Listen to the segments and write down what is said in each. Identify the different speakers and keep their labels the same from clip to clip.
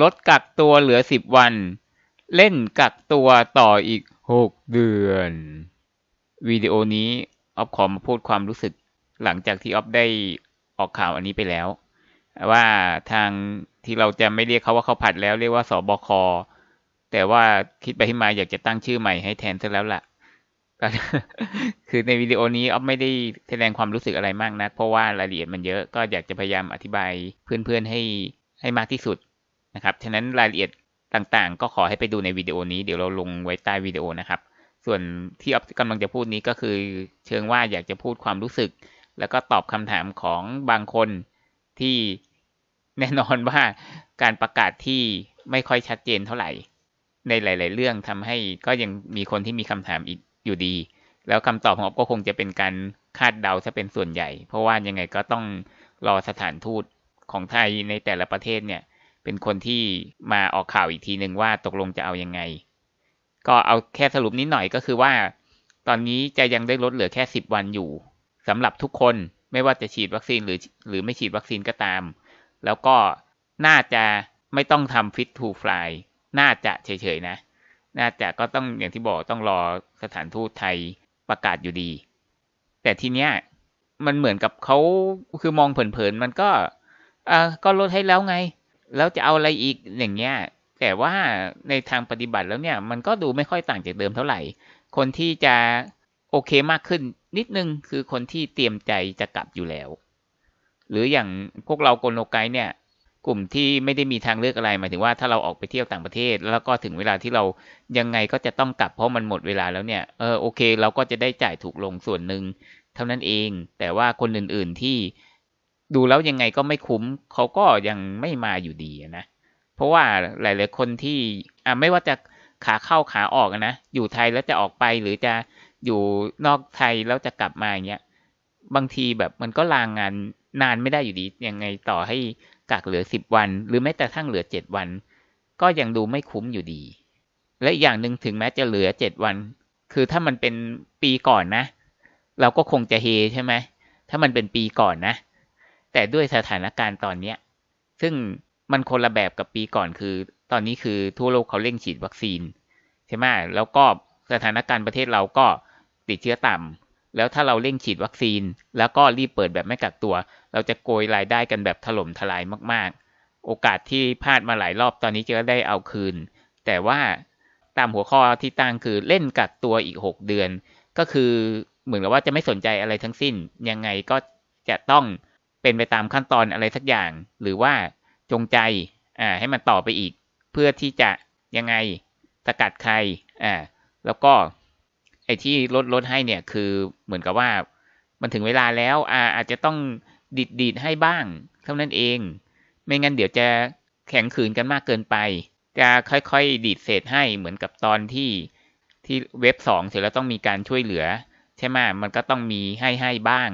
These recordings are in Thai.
Speaker 1: ลดกักตัวเหลือสิบวัน เล่นกักตัวต่ออีกหกเดือน วิดีโอนี้ออฟขอมาพูดความรู้สึกหลังจากที่ออฟได้ออกข่าวอันนี้ไปแล้ว ว่าทางที่เราจะไม่เรียกเขาว่าเขาผัดแล้วเรียกว่าสบคแต่ว่าคิดไปที่มาอยากจะตั้งชื่อใหม่ให้แทนซะแล้วล่ะคือในวิดีโอนี้ออฟไม่ได้แสดงความรู้สึกอะไรมากนะเพราะว่ารายละเอียดมันเยอะก็อยากจะพยายามอธิบายเพื่อนๆให้ให้มากที่สุด นะครับฉะนั้นรายละเอียดต่างๆ ก็ขอให้ไปดูในวิดีโอนี้เดี๋ยวเราลงไว้ใต้วิดีโอนะครับ ส่วนที่ออฟกำลังจะพูดนี้ก็คือ เชิงว่าอยากจะพูดความรู้สึก แล้วก็ตอบคำถามของบางคนที่แน่นอนว่าการประกาศที่ไม่ค่อยชัดเจนเท่าไหร่ ในหลาย ๆ เรื่องทำให้ก็ยังมีคนที่มีคำถามอีกอยู่ดี แล้วคำตอบของออฟก็คงจะเป็นการคาดเดาซะเป็นส่วนใหญ่ เพราะว่ายังไงก็ต้องรอสถานทูตของไทยในแต่ละประเทศเนี่ย เป็นคนที่มาออกข่าวอีกทีหนึ่งว่าตกลงจะเอายังไง ก็เอาแค่สรุปนิดหน่อยก็คือว่า ตอนนี้จะยังได้ลดเหลือแค่สิบวันอยู่สำหรับทุกคนไม่ว่าจะฉีดวัคซีนหรือหรือไม่ฉีดวัคซีนก็ตาม แล้วก็น่าจะไม่ต้องทำฟิตทูฟลายน่าจะเฉยๆนะ น่าจะก็ต้องอย่างที่บอกต้องรอสถานทูตไทยประกาศอยู่ดี แต่ทีเนี้ยมันเหมือนกับเขาคือมองเผินๆมันก็อ่าก็ลดให้แล้วไง แล้วจะเอาอะไรอีกอย่างเงี้ย แต่ว่าในทางปฏิบัติแล้วเนี่ย มันก็ดูไม่ค่อยต่างจากเดิมเท่าไหร่ คนที่จะโอเคมากขึ้นนิดนึงคือคนที่เตรียมใจจะกลับอยู่แล้ว หรืออย่างพวกเราโกนโลไกเนี่ย กลุ่มที่ไม่ได้มีทางเลือกอะไรหมายถึงว่าถ้าเราออกไปเที่ยวต่างประเทศ แล้วก็ถึงเวลาที่เรายังไงก็จะต้องกลับเพราะมันหมดเวลาแล้วเนี่ยเออโอเค เราก็จะได้จ่ายถูกลงส่วนหนึ่งเท่านั้นเอง แต่ว่าคนอื่น ๆที่ ดูแล้วยังไงก็ไม่คุ้มเขาก็ยังไม่มาอยู่ดีนะ เพราะว่าหลาย ๆ คนที่อ่าไม่ว่าจะขาเข้าขาออกนะ อยู่ไทยแล้วจะออกไปหรือจะอยู่นอกไทยแล้วจะกลับมาอย่างเงี้ยบางทีแบบมันก็ลางงานนานไม่ได้อยู่ดียังไงต่อให้กักเหลือสิบวัน หรือแม้แต่ทั้งเหลือเจ็ดวัน ก็ยังดูไม่คุ้มอยู่ดี และอีกอย่างหนึ่งถึงแม้จะเหลือเจ็ดวัน คือถ้ามันเป็นปีก่อนนะ เราก็คงจะเฮใช่ไหมถ้ามันเป็นปีก่อนนะ แต่ด้วยสถานการณ์ตอนเนี้ย ซึ่งมันคนละแบบกับปีก่อนคือ ตอนนี้คือทั่วโลกเขาเร่งฉีดวัคซีนใช่ไหมแล้วก็สถานการณ์ประเทศเราก็ติดเชื้อต่ำแล้วถ้าเราเร่งฉีดวัคซีน แล้วก็รีบเปิดแบบไม่กักตัว เราจะโกยรายได้กันแบบถล่มทลายมาก ๆ โอกาสที่พลาดมาหลายรอบตอนนี้จะได้เอาคืน แต่ว่าตามหัวข้อที่ตั้งคือเล่นกักตัวอีก 6 เดือน ก็คือเหมือนกับว่าจะไม่สนใจอะไรทั้งสิ้น ยังไงก็จะต้อง เป็นไปตามขั้นตอนอะไรสักอย่าง หรือว่าจงใจอ่าให้มันต่อไปอีก เพื่อที่จะยังไงสกัดใครอ่าแล้วก็ไอ้ที่ลดลดให้เนี่ยคือเหมือนกับว่ามันถึงเวลาแล้วอาอาจจะต้องดีดดีดให้บ้างเท่านั้นเอง ไม่งั้นเดี๋ยวจะแข็งขืนกันมากเกินไป จะค่อยๆ ดีดเศษให้เหมือนกับตอนที่ที่เว็บสองเสร็จแล้วต้องมีการช่วยเหลือ ใช่ไหมมันก็ต้องมีให้ให้บ้าง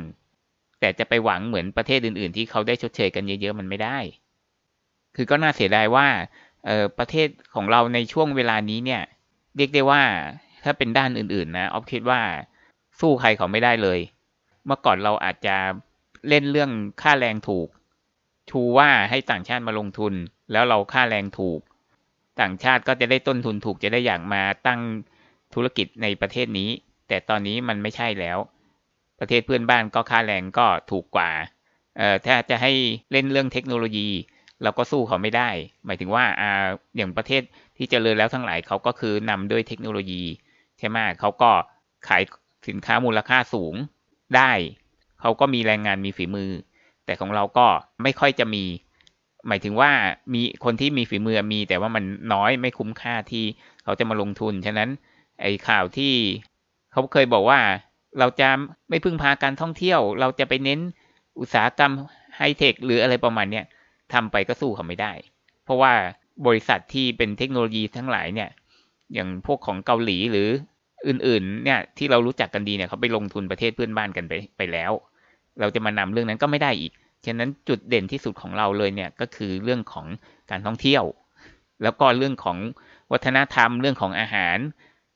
Speaker 1: แต่จะไปหวังเหมือนประเทศอื่น ๆ ที่เขาได้ชดเชยกันเยอะ ๆ มันไม่ได้ คือก็น่าเสียดายว่าเออประเทศของเราในช่วงเวลานี้เนี่ย เรียกได้ว่าถ้าเป็นด้านอื่น ๆ นะออฟคิดว่าสู้ใครเขาไม่ได้เลย เมื่อก่อนเราอาจจะเล่นเรื่องค่าแรงถูก ชูว่าให้ต่างชาติมาลงทุน แล้วเราค่าแรงถูก ต่างชาติก็จะได้ต้นทุนถูกจะได้อย่ากมาตั้งธุรกิจในประเทศนี้ แต่ตอนนี้มันไม่ใช่แล้ว ประเทศเพื่อนบ้านก็ค่าแรงก็ถูกกว่าเอ่อถ้าจะให้เล่นเรื่องเทคโนโลยี เราก็สู้เขาไม่ได้ หมายถึงว่าอ่าอย่างประเทศที่เจริญแล้วทั้งหลายเขาก็คือนำด้วยเทคโนโลยีใช่ไหมเขาก็ขายสินค้ามูลค่าสูงได้ เขาก็มีแรงงานมีฝีมือ แต่ของเราก็ไม่ค่อยจะมี หมายถึงว่ามีคนที่มีฝีมือมี แต่ว่ามันน้อยไม่คุ้มค่าที่เขาจะมาลงทุน ฉะนั้นไอ้ข่าวที่เขาเคยบอกว่า เราจะไม่พึ่งพาการท่องเที่ยว เราจะไปเน้นอุตสาหกรรมไฮเทคหรืออะไรประมาณเนี้ยทำไปก็สู้เขาไม่ได้ เพราะว่าบริษัทที่เป็นเทคโนโลยีทั้งหลายเนี่ย อย่างพวกของเกาหลีหรืออื่นๆ เนี่ยที่เรารู้จักกันดีเนี่ยเขาไปลงทุนประเทศเพื่อนบ้านกันไปไปแล้ว เราจะมานำเรื่องนั้นก็ไม่ได้อีก ฉะนั้นจุดเด่นที่สุดของเราเลยเนี่ยก็คือเรื่องของการท่องเที่ยว แล้วก็เรื่องของวัฒนธรรมเรื่องของอาหาร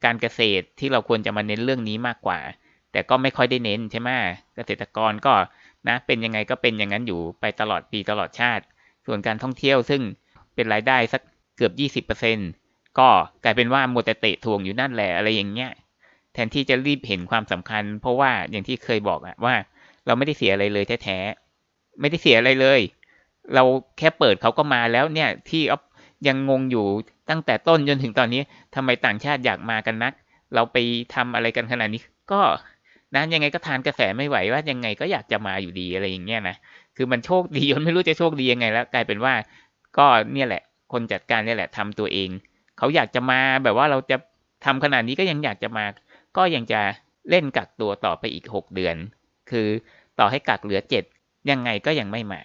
Speaker 1: การเกษตรที่เราควรจะมาเน้นเรื่องนี้มากกว่า แต่ก็ไม่ค่อยได้เน้นใช่ไหมเกษตรกรก็นะเป็นยังไงก็เป็นอย่างนั้นอยู่ไปตลอดปีตลอดชาติ ส่วนการท่องเที่ยวซึ่งเป็นรายได้สักเกือบยี่สิบเปอร์เซ็นก็กลายเป็นว่าโมแต่เตะทวงอยู่นั่นแหละอะไรอย่างเงี้ยแทนที่จะรีบเห็นความสำคัญ เพราะว่าอย่างที่เคยบอกอะว่า เราไม่ได้เสียอะไรเลยแท้ๆไม่ได้เสียอะไรเลย เราแค่เปิดเขาก็มาแล้วเนี่ยที่อ๊อฟยังงงอยู่ตั้งแต่ต้นจนถึงตอนนี้ทำไมต่างชาติอยากมากันนัก เราไปทำอะไรกันขนาดนี้ก็ นะยังไงก็ทานกระแสไม่ไหวว่ายังไงก็อยากจะมาอยู่ดีอะไรอย่างเงี้ยนะคือมันโชคดีจนไม่รู้จะโชคดียังไงแล้ว กลายเป็นว่าก็เนี่ยแหละ คนจัดการเนี่ยแหละทำตัวเอง เขาอยากจะมาแบบว่าเราจะทำขนาดนี้ก็ยังอยากจะมา ก็ยังจะเล่นกักตัวต่อไปอีกหกเดือน คือต่อให้กักเหลือเจ็ดยังไงก็ยังไม่มา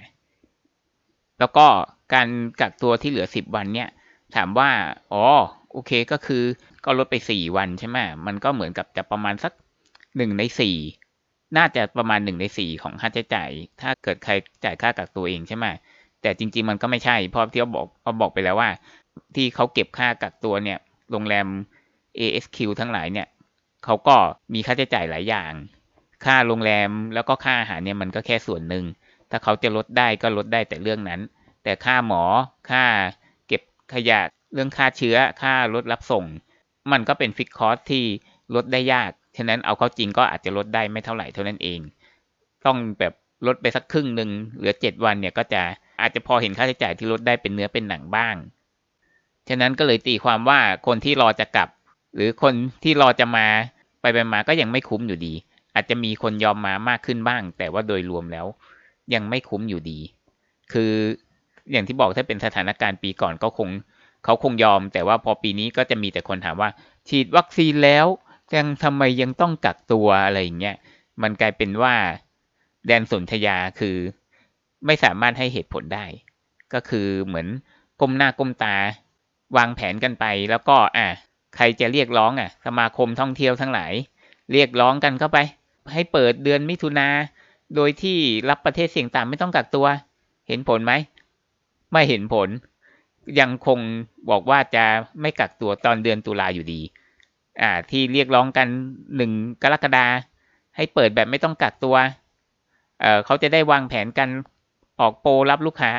Speaker 1: แล้วก็การกักตัวที่เหลือสิบวันเนี่ย ถามว่า อ๋อ โอเคก็คือก็ลดไปสี่วันใช่ไหมมันก็เหมือนกับจะประมาณสัก หนึ่งในสี่น่าจะประมาณหนึ่งในสี่ของค่าใช้จ่าย ถ้าเกิดใครจ่ายค่ากักตัวเองใช่ไหมแต่จริง ๆ มันก็ไม่ใช่เพราะที่เขาบอกเขาบอกไปแล้วว่า ที่เขาเก็บค่ากักตัวเนี่ย โรงแรม ASQ ทั้งหลายเนี่ยเขาก็มีค่าใช้จ่ายหลายอย่าง ค่าโรงแรมแล้วก็ค่าอาหารเนี่ยมันก็แค่ส่วนหนึ่ง ถ้าเขาจะลดได้ก็ลดได้แต่เรื่องนั้น แต่ค่าหมอ ค่าเก็บขยะ เรื่องค่าเชื้อ ค่ารถรับส่ง มันก็เป็นฟิกคอสที่ลดได้ยาก ฉะนั้นเอาเข้าจริงก็อาจจะลดได้ไม่เท่าไหร่เท่านั้นเอง ต้องแบบลดไปสักครึ่งหนึ่งเหลือเจ็ดวันเนี่ยก็จะอาจจะพอเห็นค่าใช้จ่ายที่ลดได้เป็นเนื้อเป็นหนังบ้าง ฉะนั้นก็เลยตีความว่าคนที่รอจะกลับ หรือคนที่รอจะมาไปไปมาก็ยังไม่คุ้มอยู่ดี อาจจะมีคนยอมมามากขึ้นบ้าง แต่ว่าโดยรวมแล้ว ยังไม่คุ้มอยู่ดี คืออย่างที่บอกถ้าเป็นสถานการณ์ปีก่อนก็คง เขาคงยอม แต่ว่าพอปีนี้ก็จะมีแต่คนถามว่า ฉีดวัคซีนแล้ว ยังทำไมยังต้องกักตัวอะไรอย่างเงี้ยมันกลายเป็นว่าแดนสนธยาคือไม่สามารถให้เหตุผลได้ ก็คือเหมือนก้มหน้าก้มตาวางแผนกันไป แล้วก็อะใครจะเรียกร้องอะ สมาคมท่องเที่ยวทั้งหลาย เรียกร้องกันเข้าไป ให้เปิดเดือนมิถุนาโดยที่รับประเทศเสี่ยงต่ำไม่ต้องกักตัว เห็นผลไหมไม่เห็นผล ยังคงบอกว่าจะไม่กักตัวตอนเดือนตุลาอยู่ดี อ่าที่เรียกร้องกันหนึ่งกรกฎาให้เปิดแบบไม่ต้องกักตัวเอ่อเขาจะได้วางแผนกันออกโปรรับลูกค้า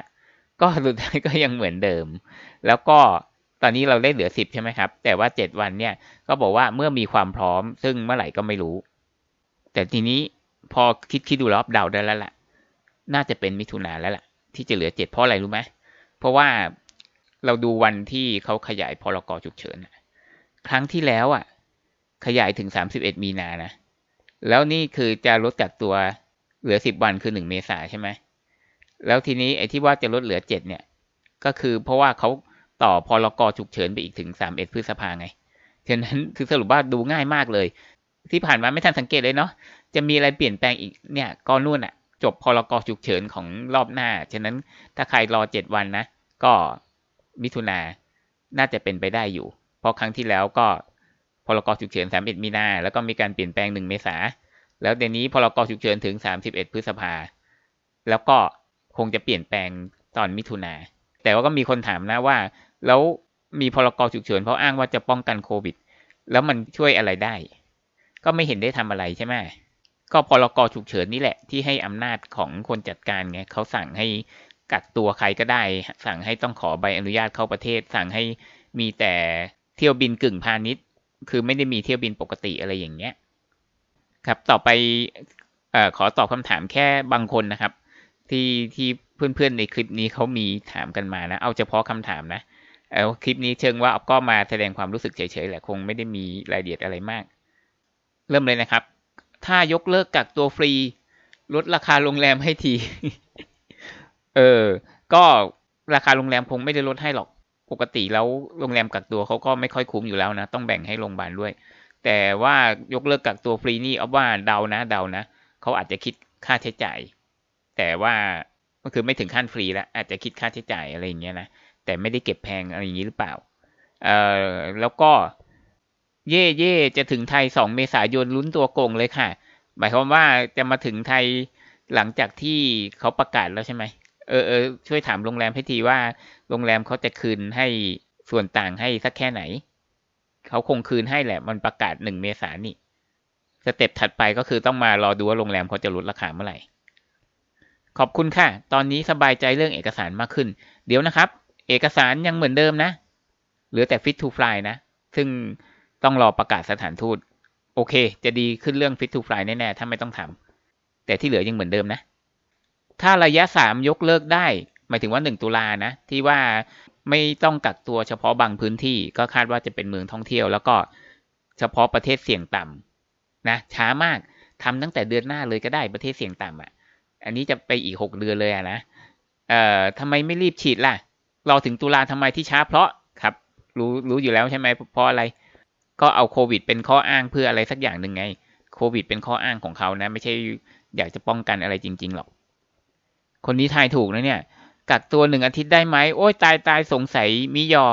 Speaker 1: ก็สุดท้ายก็ยังเหมือนเดิม แล้วก็ตอนนี้เราได้เหลือสิบใช่ไหมครับ แต่ว่าเจ็ดวันเนี่ยก็บอกว่าเมื่อมีความพร้อม ซึ่งเมื่อไหร่ก็ไม่รู้ แต่ทีนี้พอคิดคิดดูแล้วเดาได้แล้วแหละน่าจะเป็นมิถุนาแล้วแหละที่จะเหลือเจ็ดเพราะอะไรรู้ไหมเพราะว่าเราดูวันที่เขาขยายพรกฉุกเฉิน ครั้งที่แล้วอะ ขยายถึงสามสิบเอ็ดมีนานะ แล้วนี่คือจะลดจากตัวเหลือสิบวันคือหนึ่งเมษาใช่ไหม แล้วทีนี้ไอ้ที่ว่าจะลดเหลือเจ็ดเนี่ย ก็คือเพราะว่าเขาต่อพรกฉุกเฉินไปอีกถึงสามเอ็ดพฤษภาไง ฉะนั้นคือสรุปว่าดูง่ายมากเลย ที่ผ่านมาไม่ทันสังเกตเลยเนาะ จะมีอะไรเปลี่ยนแปลงอีกเนี่ยก็นู่นอะจบพรกฉุกเฉินของรอบหน้า ฉะนั้นถ้าใครรอเจ็ดวันนะ ก็มิถุนาน่าจะเป็นไปได้อยู่ เพราะครั้งที่แล้วก็พรกฉุกเฉินสามเอ็ดมีนา แล้วก็มีการเปลี่ยนแปลงหนึ่งเมษา แล้วเดี๋ยวนี้พรกฉุกเฉินถึงสามสิบเอ็ดพฤษภา แล้วก็คงจะเปลี่ยนแปลงตอนมิถุนา แต่ว่าก็มีคนถามนะว่า แล้วมีพรกฉุกเฉินเพราะอ้างว่าจะป้องกันโควิด แล้วมันช่วยอะไรได้ ก็ไม่เห็นได้ทำอะไรใช่ไหม ก็พรกฉุกเฉินนี่แหละที่ให้อำนาจของคนจัดการไงเขาสั่งให้กักตัวใครก็ได้ สั่งให้ต้องขอใบอนุญาตเข้าประเทศ สั่งให้มีแต่ เที่ยวบินกึ่งพาณิชย์ คือไม่ได้มีเที่ยวบินปกติอะไรอย่างเงี้ย ครับ ต่อไปอขอตอบคำถามแค่บางคนนะครับ ที่ที่เพื่อนๆในคลิปนี้เขามีถามกันมานะ เอาเฉพาะคำถามนะเอาคลิปนี้เชิงว่าก็มาแสดงความรู้สึกเฉยๆแหละคงไม่ได้มีรายละเอียดอะไรมาก เริ่มเลยนะครับ ถ้ายกเลิกกักตัวฟรี ลดราคาโรงแรมให้ที เออ ก็ราคาโรงแรมคงไม่ได้ลดให้หรอก ปกติแล้วโรงแรมกักตัวเขาก็ไม่ค่อยคุ้มอยู่แล้วนะ ต้องแบ่งให้โรงพยาบาลด้วย แต่ว่ายกเลิกกักตัวฟรีนี่เอาว่าเดานะเดานะเขาอาจจะคิดค่าใช้จ่าย แต่ว่าก็คือไม่ถึงขั้นฟรีแล้วอาจจะคิดค่าใช้จ่ายอะไรอย่างเงี้ยนะแต่ไม่ได้เก็บแพงอะไรอย่างนี้หรือเปล่าเอ่อแล้วก็เย่เย่จะถึงไทยสองเมษายนลุ้นตัวโกงเลยค่ะ หมายความว่าจะมาถึงไทยหลังจากที่เขาประกาศแล้วใช่ไหม เออเออช่วยถามโรงแรมให้ทีว่าโรงแรมเขาจะคืนให้ส่วนต่างให้สักแค่ไหน เขาคงคืนให้แหละ มันประกาศหนึ่งเมษายนนี่สเต็ปถัดไปก็คือต้องมารอดูว่าโรงแรมเขาจะลดราคาเมื่อไหร่ ขอบคุณค่ะ ตอนนี้สบายใจเรื่องเอกสารมากขึ้น เดี๋ยวนะครับ เอกสารยังเหมือนเดิมนะ เหลือแต่ fit to fly นะ ซึ่งต้องรอประกาศสถานทูต โอเค จะดีขึ้นเรื่อง fit to fly แน่ๆ ถ้าไม่ต้องทำแต่ที่เหลือยังเหมือนเดิมนะ ถ้าระยะสามยกเลิกได้ หมายถึงว่าหนึ่งตุลานะ ที่ว่าไม่ต้องกักตัวเฉพาะบางพื้นที่ก็คาดว่าจะเป็นเมืองท่องเที่ยว แล้วก็เฉพาะประเทศเสี่ยงต่ำนะ ช้ามากทำตั้งแต่เดือนหน้าเลยก็ได้ประเทศเสี่ยงต่ำอะ อันนี้จะไปอีกหกเดือนเลยอะนะเอ่อทำไมไม่รีบฉีดล่ะรอถึงตุลาทำไมที่ช้าเพราะครับ รู้รู้อยู่แล้วใช่ไหมเพราะอะไร ก็เอาโควิด เป็นข้ออ้างเพื่ออะไรสักอย่างหนึ่งไง โควิด เป็นข้ออ้างของเขานะ ไม่ใช่อยากจะป้องกันอะไรจริง ๆ หรอก คนนี้ทายถูกนะเนี่ย กักตัวหนึ่งอาทิตย์ได้ไหมโอ้ยตายตายสงสัยมิยอ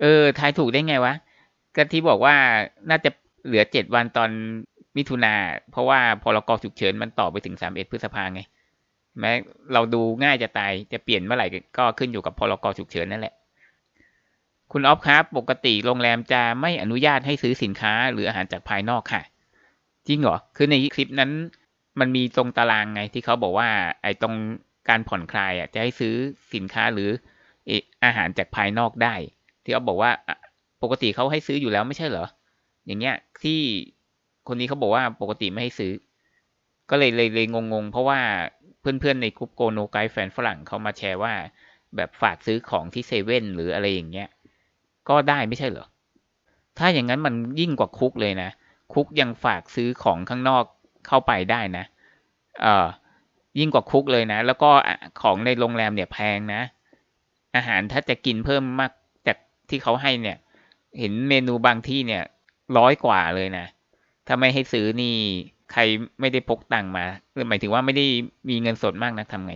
Speaker 1: เออ ทายถูกได้ไงวะก็ที่บอกว่าน่าจะเหลือเจ็ดวันตอนมิถุนาเพราะว่าพรกฉุกเฉินมันต่อไปถึงสามเอ็ดพฤษภาไง แม้เราดูง่ายจะตายจะเปลี่ยนเมื่อไหร่ก็ขึ้นอยู่กับพรกฉุกเฉินนั่นแหละ คุณออฟครับ ปกติโรงแรมจะไม่อนุญาตให้ซื้อสินค้าหรืออาหารจากภายนอกค่ะ จริงเหรอ คือในคลิปนั้น มันมีตรงตารางไงที่เขาบอกว่า ไอ้ตรง การผ่อนคลายอะจะให้ซื้อสินค้าหรืออาหารจากภายนอกได้ ที่เขาบอกว่าปกติเขาให้ซื้ออยู่แล้วไม่ใช่เหรอ อย่างเงี้ยที่คนนี้เขาบอกว่าปกติไม่ให้ซื้อ ก็เลยเลยเลยงงๆ เพราะว่าเพื่อนๆในกลุ่มโกโนไกด์แฟนฝรั่งเขามาแชร์ว่า แบบฝากซื้อของที่เซเว่นหรืออะไรอย่างเงี้ย ก็ได้ไม่ใช่เหรอ ถ้าอย่างนั้นมันยิ่งกว่าคุกเลยนะ คุกยังฝากซื้อของข้างนอกเข้าไปได้นะ เออ ยิ่งกว่าคุกเลยนะ แล้วก็ของในโรงแรมเนี่ยแพงนะ อาหารถ้าจะกินเพิ่มมากจากที่เขาให้เนี่ย เห็นเมนูบางที่เนี่ยร้อยกว่าเลยนะ ถ้าไม่ให้ซื้อนี่ใครไม่ได้พกตังมาหรือหมายถึงว่าไม่ได้มีเงินสดมากนะทำไง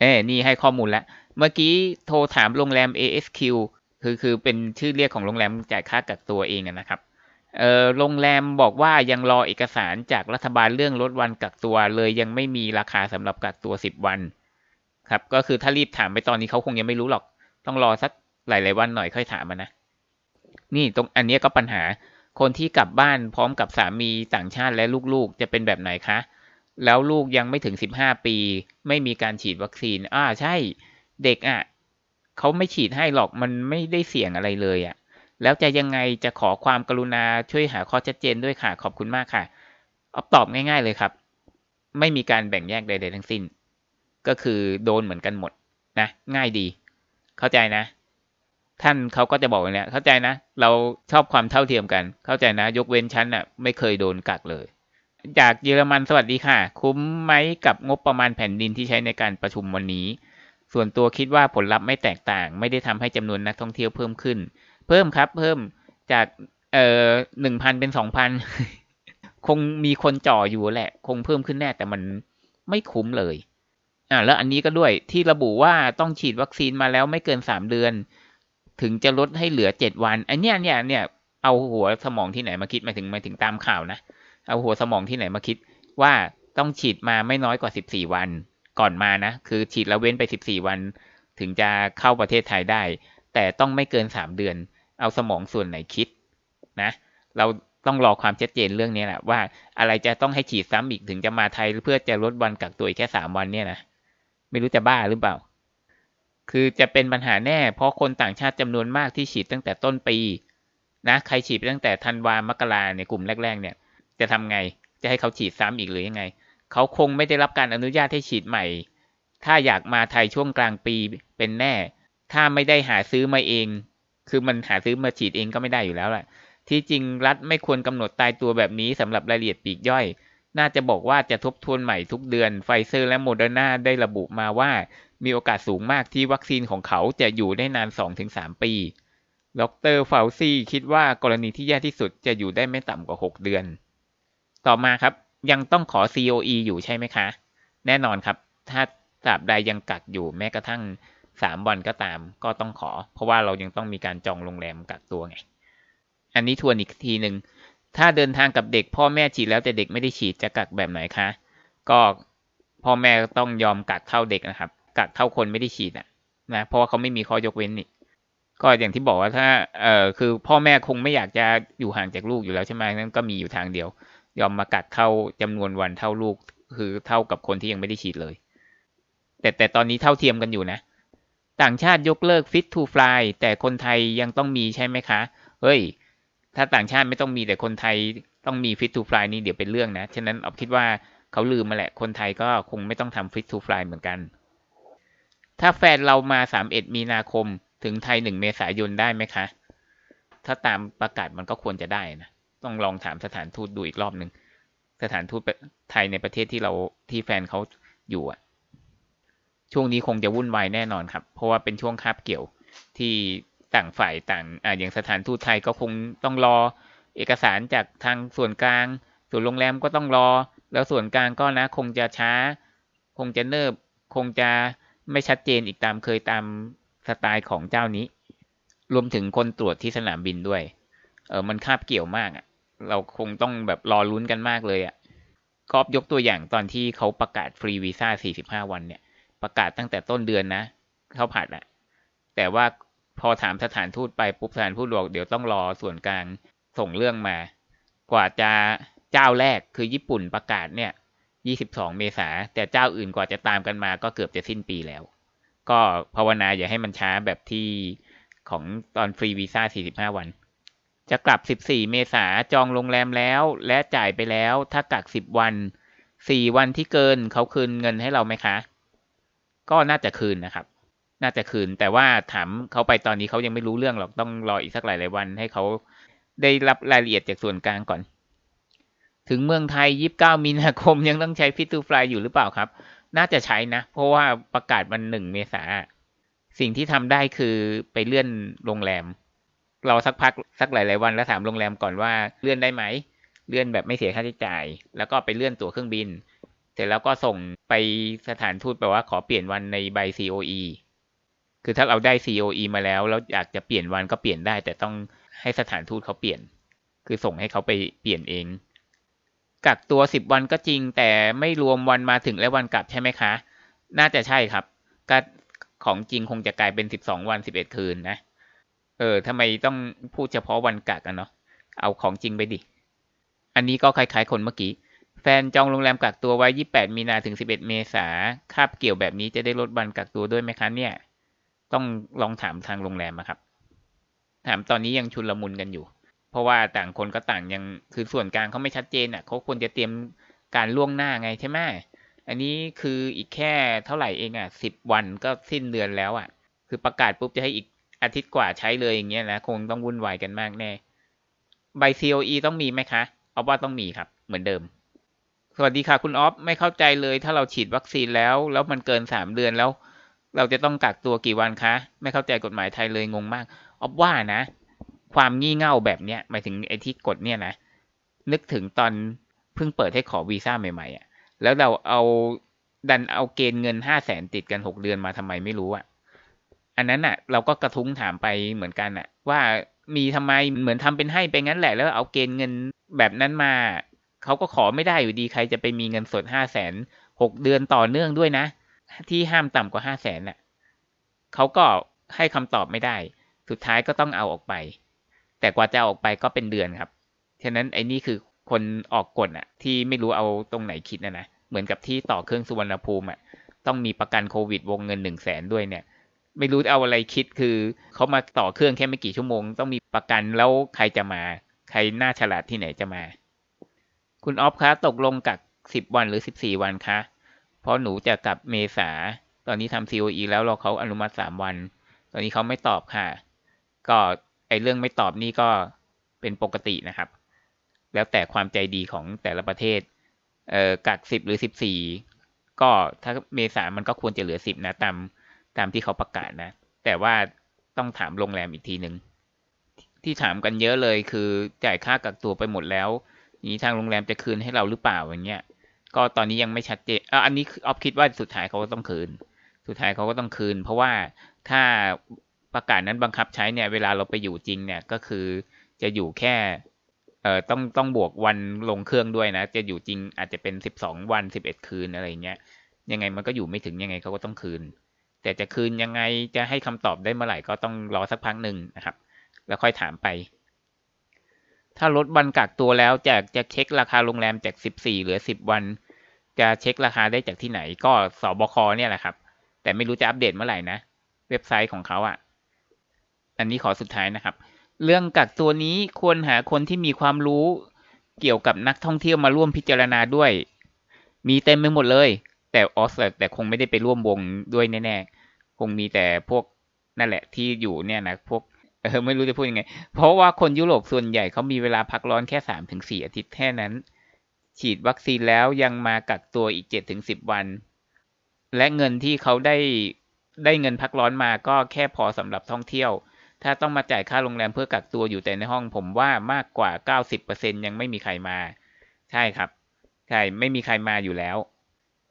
Speaker 1: เอ้นี่ให้ข้อมูลแล้วเมื่อกี้โทรถามโรงแรม ASQ คือคือเป็นชื่อเรียกของโรงแรมจ่ายค่ากักตัวเองนะครับ โรงแรมบอกว่ายังรอเอกสารจากรัฐบาลเรื่องลดวันกักตัว เลยยังไม่มีราคาสำหรับกักตัวสิบวัน ครับ ก็คือถ้ารีบถามไปตอนนี้เขาคงยังไม่รู้หรอก ต้องรอสักหลาย ๆ วันหน่อยค่อยถามมันนะ นี่ตรงอันนี้ก็ปัญหา คนที่กลับบ้านพร้อมกับสามีต่างชาติและลูก ๆ จะเป็นแบบไหนคะ แล้วลูกยังไม่ถึงสิบห้าปี ไม่มีการฉีดวัคซีน อ่าใช่ เด็กอะเขาไม่ฉีดให้หรอกมันไม่ได้เสี่ยงอะไรเลยอะ่ะ แล้วจะยังไงจะขอความกรุณาช่วยหาข้อชัดเจนด้วยค่ะ ขอบคุณมากค่ะเอตอบง่าย ๆเลยครับ ไม่มีการแบ่งแยกใดๆทั้งสิ้น ก็คือโดนเหมือนกันหมดนะ ง่ายดี เข้าใจนะ ท่านเขาก็จะบอกอย่างนี้เข้าใจนะ เราชอบความเท่าเทียมกัน เข้าใจนะ ยกเว้นชั้นอะ ไม่เคยโดนกักเลย จากเยอรมันสวัสดีค่ะ คุ้มไหมกับงบประมาณแผ่นดินที่ใช้ในการประชุมวันนี้ ส่วนตัวคิดว่าผลลัพธ์ไม่แตกต่าง ไม่ได้ทำให้จำนวนนักท่องเที่ยวเพิ่มขึ้น เพิ่มครับ เพิ่มจากเอ่อหนึ่งพันเป็นสองพันคงมีคนจ่ออยู่แหละ คงเพิ่มขึ้นแน่แต่มันไม่คุ้มเลย อ่าแล้วอันนี้ก็ด้วยที่ระบุว่าต้องฉีดวัคซีนมาแล้วไม่เกินสามเดือน ถึงจะลดให้เหลือเจ็ดวัน อันเนี้ยเนี่ยเนี่ยเอาหัวสมองที่ไหนมาคิดมาถึงมาถึงตามข่าวนะ เอาหัวสมองที่ไหนมาคิดว่าต้องฉีดมาไม่น้อยกว่าสิบสี่วัน ก่อนมานะ คือฉีดแล้วเว้นไปสิบสี่วัน ถึงจะเข้าประเทศไทยได้ แต่ต้องไม่เกินสามเดือน เอาสมองส่วนไหนคิดนะ เราต้องรอความชัดเจนเรื่องนี้แหละว่าอะไรจะต้องให้ฉีดซ้ำอีกถึงจะมาไทยเพื่อจะลดวันกักตัวอีกแค่สามวันเนี่ยนะไม่รู้จะบ้าหรือเปล่า คือจะเป็นปัญหาแน่ เพราะคนต่างชาติจำนวนมากที่ฉีดตั้งแต่ต้นปีนะใครฉีดตั้งแต่ธันวามกราในกลุ่มแรก ๆ เนี่ย จะทำไงจะให้เขาฉีดซ้ำอีกหรือยังไง เขาคงไม่ได้รับการอนุญาตให้ฉีดใหม่ ถ้าอยากมาไทยช่วงกลางปีเป็นแน่ ถ้าไม่ได้หาซื้อมาเอง คือมันหาซื้อมาฉีดเองก็ไม่ได้อยู่แล้วแหละที่จริงรัฐไม่ควรกำหนดตายตัวแบบนี้สำหรับรายละเอียดปีกย่อย น่าจะบอกว่าจะทบทวนใหม่ทุกเดือนไฟเซอร์และโมเดอร์นาได้ระบุมาว่า มีโอกาสสูงมากที่วัคซีนของเขาจะอยู่ได้นาน 2-3 ปีดรเฟลซี่คิดว่ากรณีที่แย่ที่สุดจะอยู่ได้ไม่ต่ำกว่า 6 เดือน ต่อมาครับ ยังต้องขอ COE อยู่ใช่ไหมคะ แน่นอนครับ ถ้าตราบใดยังกักอยู่แม้กระทั่ง 3 วันก็ตามก็ต้องขอ เพราะว่าเรายังต้องมีการจองโรงแรมกักตัวไง อันนี้ทวนอีกทีหนึ่งถ้าเดินทางกับเด็ก พ่อแม่ฉีดแล้วแต่เด็กไม่ได้ฉีดจะกักแบบไหนคะ ก็พ่อแม่ต้องยอมกักเท่าเด็กนะครับ กักเท่าคนไม่ได้ฉีดอะนะเพราะว่าเขาไม่มีข้อยกเว้นนี่ก็อย่างที่บอกว่าถ้าเอ่อคือพ่อแม่คงไม่อยากจะอยู่ห่างจากลูกอยู่แล้วใช่ไหมนั่นก็มีอยู่ทางเดียว ยอมมากักเข้าจำนวนวันเท่าลูก คือเท่ากับคนที่ยังไม่ได้ฉีดเลย แต่แต่ตอนนี้เท่าเทียมกันอยู่นะ ต่างชาติยกเลิก Fit to Fly แต่คนไทยยังต้องมีใช่ไหมคะ เฮ้ย ถ้าต่างชาติไม่ต้องมีแต่คนไทยต้องมี Fit to Fly นี่เดี๋ยวเป็นเรื่องนะ ฉะนั้นออฟคิดว่าเขาลืมมาแหละ คนไทยก็คงไม่ต้องทำ Fit to Fly เหมือนกัน ถ้าแฟนเรามา 31 มีนาคม ถึงไทย 1 เมษายนได้ไหมคะ ถ้าตามประกาศมันก็ควรจะได้นะ ต้องลองถามสถานทูตดูอีกรอบหนึ่ง สถานทูตไทยในประเทศที่เราที่แฟนเขาอยู่อะ ช่วงนี้คงจะวุ่นวายแน่นอนครับ เพราะว่าเป็นช่วงคาบเกี่ยวที่ต่างฝ่ายต่างออย่างสถานทูตไทยก็คงต้องรอเอกสารจากทางส่วนกลาง ส่วนโรงแรมก็ต้องรอ แล้วส่วนกลางก็นะ คงจะช้า คงจะเนิบ คงจะไม่ชัดเจนอีกตามเคยตามสไตล์ของเจ้านี้ รวมถึงคนตรวจที่สนามบินด้วย เออมันคาบเกี่ยวมากอะ่ะ เราคงต้องแบบรอลุ้นกันมากเลยอะ่ะกอบยกตัวอย่างตอนที่เขาประกาศฟรีวีซ่า45 วันเนี่ย ประกาศตั้งแต่ต้นเดือนนะเขาผัดอะแต่ว่าพอถามสถานทูตไปปุ๊บสถานทูตบอกเดี๋ยวต้องรอส่วนกลางส่งเรื่องมา กว่าจะเจ้าแรกคือญี่ปุ่นประกาศเนี่ย 22 เมษาแต่เจ้าอื่นกว่าจะตามกันมาก็เกือบจะสิ้นปีแล้ว ก็ภาวนาอย่าให้มันช้าแบบที่ของตอนฟรีวีซ่า 45 วัน จะกลับ 14 เมษาจองโรงแรมแล้ว และจ่ายไปแล้วถ้ากัก 10 วัน 4 วันที่เกินเขาคืนเงินให้เราไหมคะ ก็น่าจะคืนนะครับ น่าจะคืน แต่ว่าถามเขาไปตอนนี้เขายังไม่รู้เรื่องหรอกต้องรออีกสักหลายๆวัน ให้เขาได้รับรายละเอียดจากส่วนกลางก่อน ถึงเมืองไทย29มีนาคมยังต้องใช้ฟิตูฟลายอยู่หรือเปล่าครับ น่าจะใช้นะ เพราะว่าประกาศมันหนึ่งเมษาสิ่งที่ทำได้คือไปเลื่อนโรงแรมราสักพักสักหลาย ๆ วันแล้วถามโรงแรมก่อนว่าเลื่อนได้ไหม เลื่อนแบบไม่เสียค่าใช้จ่าย แล้วก็ไปเลื่อนตั๋วเครื่องบิน เสร็จแล้วก็ส่งไปสถานทูตแปลว่าขอเปลี่ยนวันในใบ COE คือถ้าเราได้ COE มาแล้วแล้วอยากจะเปลี่ยนวันก็เปลี่ยนได้ แต่ต้องให้สถานทูตเขาเปลี่ยน คือส่งให้เขาไปเปลี่ยนเอง กักตัวสิบวันก็จริง แต่ไม่รวมวันมาถึงและวันกลับใช่ไหมคะ น่าจะใช่ครับก็ของจริงคงจะกลายเป็นสิบสองวันสิบเอ็ดคืนนะ เออทำไมต้องพูดเฉพาะวันกักกันเนาะ เอาของจริงไปดิ อันนี้ก็คล้ายๆคนเมื่อกี้ แฟนจองโรงแรมกักตัวไว้ยี่แปดมีนาถึงสิบเอ็ดเมษาคาบเกี่ยวแบบนี้จะได้ลดวันกักตัวด้วยไหมคะเนี่ย ต้องลองถามทางโรงแรมนะครับ ถามตอนนี้ยังชุนลมุนกันอยู่ เพราะว่าต่างคนก็ต่างยังคือส่วนกลางเขาไม่ชัดเจนอะเขาควรจะเตรียมการล่วงหน้าไงใช่ไหมอันนี้คืออีกแค่เท่าไหร่เองอะสิบวันก็สิ้นเดือนแล้วอะ คือประกาศปุ๊บจะให้อีกอาทิตย์กว่าใช้เลยอย่างเงี้ยนะคงต้องวุ่นวายกันมากแน่ใบ COE ต้องมีไหมคะเอาว่าต้องมีครับ เหมือนเดิม สวัสดีค่ะคุณออฟไม่เข้าใจเลย ถ้าเราฉีดวัคซีนแล้ว แล้วมันเกินสามเดือนแล้ว เราจะต้องกักตัวกี่วันคะ ไม่เข้าใจกฎหมายไทยเลยงงมากออฟว่านะ ความงี่เง่าแบบเนี้ยหมายถึงไอ้ที่กฎเนี่ยนะนึกถึงตอนเพิ่งเปิดให้ขอวีซ่าใหม่ๆอะ แล้วเราเอาดันเอาเกณฑ์เงินห้าแสนติดกันหกเดือนมาทำไมไม่รู้อะ อันนั้นอะ เราก็กระทุ้งถามไปเหมือนกันอะ ว่ามีทำไมเหมือนทำเป็นให้ไปงั้นแหละ แล้วเอาเกณฑ์เงินแบบนั้นมา เขาก็ขอไม่ได้อยู่ดีใครจะไปมีเงินสดห้าแสนหกเดือนต่อเนื่องด้วยนะ ที่ห้ามต่ำกว่าห้าแสนน่ะเขาก็ให้คำตอบไม่ได้ สุดท้ายก็ต้องเอาออกไป แต่กว่าจะออกไปก็เป็นเดือนครับฉะนั้นไอ้นี่คือคนออกกฎอะที่ไม่รู้เอาตรงไหนคิดนะนะเหมือนกับที่ต่อเครื่องสุวรรณภูมิอะต้องมีประกันโควิดวงเงินหนึ่งแสนด้วยเนี่ย ไม่รู้เอาอะไรคิดคือเขามาต่อเครื่องแค่ไม่กี่ชั่วโมง ต้องมีประกันแล้วใครจะมา ใครหน้าฉลาดที่ไหนจะมา คุณออฟคะตกลงกักสิบวันหรือสิบสี่วันคะ เพราะหนูจะกลับเมษา ตอนนี้ทำ COE แล้วเราเขาอนุมัติสามวัน ตอนนี้เขาไม่ตอบค่ะ ก็ไอเรื่องไม่ตอบนี่ก็เป็นปกตินะครับ แล้วแต่ความใจดีของแต่ละประเทศ เอ่อกักสิบหรือสิบสี่ก็ถ้าเมษามันก็ควรจะเหลือสิบนะตามตามที่เขาประกาศนะ แต่ว่าต้องถามโรงแรมอีกทีหนึ่งที่ถามกันเยอะเลยคือจ่ายค่ากักตัวไปหมดแล้ว นี้ทางโรงแรมจะคืนให้เราหรือเปล่าอย่างเงี้ย ก็ตอนนี้ยังไม่ชัดเจนอะอันนี้ออฟคิดว่าสุดท้ายเขาก็ต้องคืน สุดท้ายเขาก็ต้องคืน เพราะว่าถ้าประกาศนั้นบังคับใช้เนี่ย เวลาเราไปอยู่จริงเนี่ยก็คือจะอยู่แค่เอ่อต้องต้องบวกวันลงเครื่องด้วยนะ จะอยู่จริงอาจจะเป็นสิบสองวันสิบเอ็ดคืนอะไรเงี้ย ยังไงมันก็อยู่ไม่ถึงยังไงเขาก็ต้องคืน แต่จะคืนยังไงจะให้คำตอบได้เมื่อไหร่ก็ต้องรอสักพักหนึ่งนะครับ แล้วค่อยถามไป ถ้าลดวันกักตัวแล้วจะจะเช็คราคาโรงแรมจากสิบสี่เหลือสิบวัน จะเช็คราคาได้จากที่ไหน ก็สบคเนี่ยแหละครับ แต่ไม่รู้จะอัปเดตเมื่อไหร่นะ เว็บไซต์ของเขาอะ่ะ อันนี้ขอสุดท้ายนะครับ เรื่องกักตัวนี้ควรหาคนที่มีความรู้เกี่ยวกับนักท่องเที่ยวมาร่วมพิจารณาด้วย มีเต็มไปหมดเลย แต่ออสแต่คงไม่ได้ไปร่วมวงด้วยแน่ๆ คงมีแต่พวกนั่นแหละที่อยู่เนี่ยนะพวก เออไม่รู้จะพูดยังไง เพราะว่าคนยุโรปส่วนใหญ่เขามีเวลาพักร้อนแค่สามถึงสี่อาทิตย์แค่นั้น ฉีดวัคซีนแล้วยังมากักตัวอีกเจ็ดถึงสิบวัน และเงินที่เขาได้ได้เงินพักร้อนมาก็แค่พอสำหรับท่องเที่ยว ถ้าต้องมาจ่ายค่าโรงแรมเพื่อกักตัวอยู่แต่ในห้องผมว่ามากกว่าเก้าสิบเปอร์เซ็นยังไม่มีใครมา ใช่ครับ ใช่ไม่มีใครมาอยู่แล้ว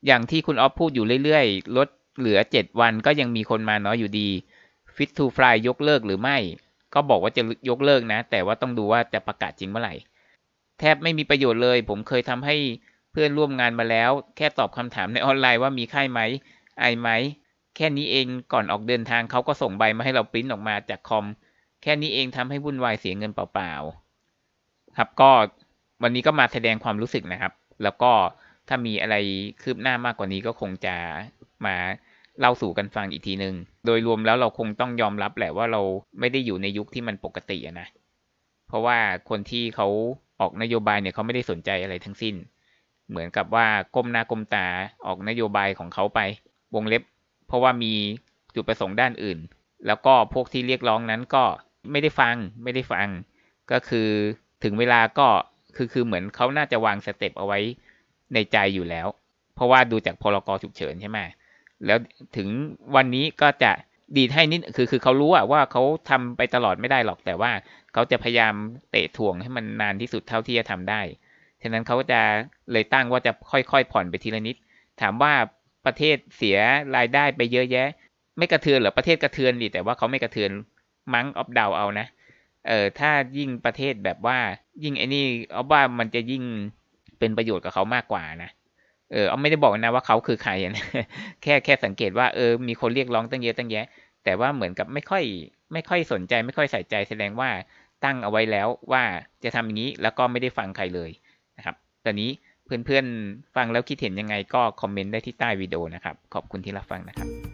Speaker 1: อย่างที่คุณออฟพูดอยู่เรื่อยๆลดเหลือเจ็ดวันก็ยังมีคนมาน้อยอยู่ดี Fit to Fly ยกเลิกหรือไม่ ก็บอกว่าจะยกเลิกนะ แต่ว่าต้องดูว่าจะประกาศจริงเมื่อไหร่ แทบไม่มีประโยชน์เลย ผมเคยทำให้เพื่อนร่วมงานมาแล้ว แค่ตอบคำถามในออนไลน์ว่ามีไข้ไหม ไอไหม แค่นี้เองก่อนออกเดินทางเขาก็ส่งใบมาให้เราปริ้นออกมาจากคอม แค่นี้เองทำให้วุ่นวายเสียเงินเปล่าๆ ครับก็วันนี้ก็มาแสดงความรู้สึกนะครับ แล้วก็ถ้ามีอะไรคืบหน้ามากกว่านี้ก็คงจะมา เล่าสู่กันฟังอีกทีหนึ่งโดยรวมแล้วเราคงต้องยอมรับแหละว่าเราไม่ได้อยู่ในยุคที่มันปกตินะ เพราะว่าคนที่เขาออกนโยบายเนี่ยเขาไม่ได้สนใจอะไรทั้งสิ้น เหมือนกับว่าก้มหน้าก้มตาออกนโยบายของเขาไป วงเล็บ เพราะว่ามีจุดประสงค์ด้านอื่น แล้วก็พวกที่เรียกร้องนั้นก็ไม่ได้ฟังไม่ได้ฟัง ก็คือถึงเวลาก็คือคือเหมือนเขาน่าจะวางสเต็ปเอาไว้ในใจอยู่แล้ว เพราะว่าดูจากพรกฉุกเฉินใช่ไหม แล้วถึงวันนี้ก็จะดีดให้นิดคือคือเขารู้อะว่าเขาทำไปตลอดไม่ได้หรอกแต่ว่าเขาจะพยายามเตะถ่วงให้มันนานที่สุดเท่าที่จะทำได้ฉะนั้นเขาจะเลยตั้งว่าจะค่อยๆผ่อนไปทีละนิด ถามว่าประเทศเสียรายได้ไปเยอะแยะ ไม่กระเทือนหรอประเทศกระเทือนดิแต่ว่าเขาไม่กระเทือนมั้งออฟดาวเอานะเออถ้ายิ่งประเทศแบบว่ายิ่งไอ้นี่เอาว่ามันจะยิ่งเป็นประโยชน์กับเขามากกว่านะ เออเอาไม่ได้บอกนะว่าเขาคือใครนะแค่แค่สังเกตว่าเออมีคนเรียกร้องตั้งเยอะตั้งแยะ แต่ว่าเหมือนกับไม่ค่อยไม่ค่อยสนใจ ไม่ค่อยใส่ใจแสดงว่าตั้งเอาไว้แล้วว่าจะทำอย่างนี้แล้วก็ไม่ได้ฟังใครเลยนะครับ ตอนนี้เพื่อนๆฟังแล้วคิดเห็นยังไงก็คอมเมนต์ได้ที่ใต้วิดีโอนะครับ ขอบคุณที่รับฟังนะครับ